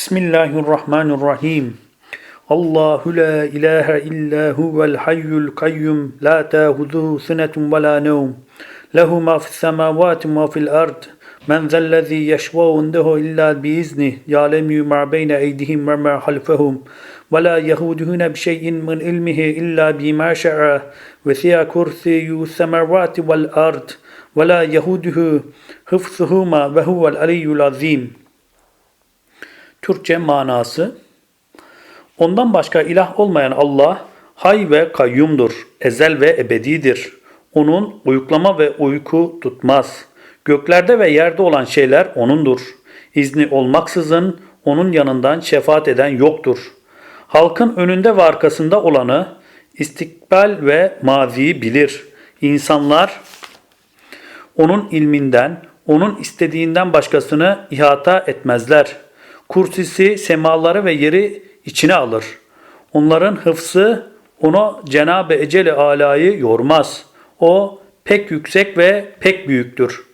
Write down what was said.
Bismillahirrahmanirrahim. Allahu la ilahe illa huvel hayyul kayyum la ta'khudhuhu sinetun ve la nevm. Lehu ma fis semavati ma fil ard. Men zellezî yeşfa'u indehu illa biiznih. Ya'lemu ma beyne eydihim ve ma halfehum. Ve la yehuduhune bi şey'in min ilmihi illa bima şa'a. Ve siya kursiyyü semavati vel ard. Ve la yehuduhu hıfzuhuma ve huvel aliyyul azim. Türkçe manası Ondan başka ilah olmayan Allah hay ve kayyumdur, ezel ve ebedidir. Onun uyuklama ve uyku tutmaz. Göklerde ve yerde olan şeyler O'nundur. İzni olmaksızın O'nun yanından şefaat eden yoktur. Halkın önünde ve arkasında olanı istikbal ve maziyi bilir. İnsanlar onun ilminden, onun istediğinden başkasını ihata etmezler. Kursisi semaları ve yeri içine alır. Onların hıfsı onu Cenab-ı Ecel-i Ala'yı yormaz. O pek yüksek ve pek büyüktür.